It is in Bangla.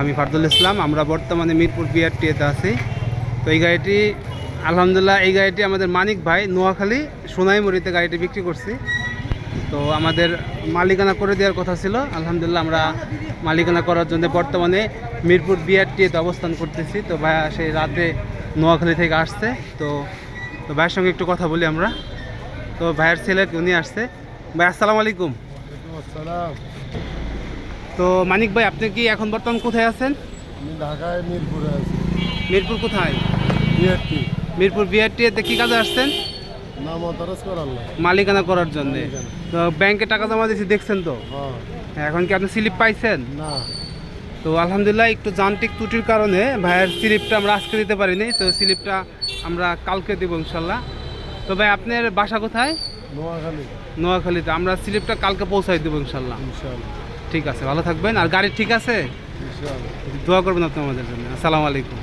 আমি ফারদুল ইসলাম, আমরা বর্তমানে মিরপুর বিআরটিএতে আছি। তো এই গাড়িটি, আলহামদুলিল্লাহ, এই গাড়িটি আমাদের মানিক ভাই নোয়াখালী সোনাইমুড়িতে গাড়িটি বিক্রি করছি। তো আমাদের মালিকানা করে দেওয়ার কথা ছিল। আলহামদুলিল্লাহ, আমরা মালিকানা করার জন্য বর্তমানে মিরপুর বিআরটিএতে অবস্থান করতেছি। তো ভাইয়া সেই রাতে নোয়াখালী থেকে আসছে। তো তো ভাইয়ের সঙ্গে একটু কথা বলি আমরা। তো ভাইয়ের ছেলে, উনি আসছে। ভাই, আসসালামু আলাইকুম। তো মানিক ভাই আপনি কি এখন বর্তমান কোথায় আছেন? আমি ঢাকায় মিরপুরে আছি। মিরপুর কোথায়? বিআরটি। মিরপুর বিআরটিএতে কি কাজে আসছেন? মালিকানা করার জন্য। তো ব্যাংকে টাকা জমা দিয়েছি দেখছেন তো? হ্যাঁ। এখন কি আপনি স্লিপ পাইছেন? না। তো আলহামদুলিল্লাহ একটু যান্ত্রিক ত্রুটির কারণে ভাইয়ের স্লিপটা আমরা আজকে দিতে পারিনি। তো স্লিপটা আমরা কালকে দেবো ইনশাল্লাহ। তো ভাই আপনার বাসা কোথায়? নোয়াখালী। নোয়াখালীতে। আমরা স্লিপটা কালকে পৌঁছাই দেবো ইনশাল্লাহ। ইনশাআল্লাহ ঠিক আছে ভালো থাকবেন। আর গাড়ি ঠিক আছে? দোয়া করবেন আপনি আমাদের জন্য। আসসালামু আলাইকুম।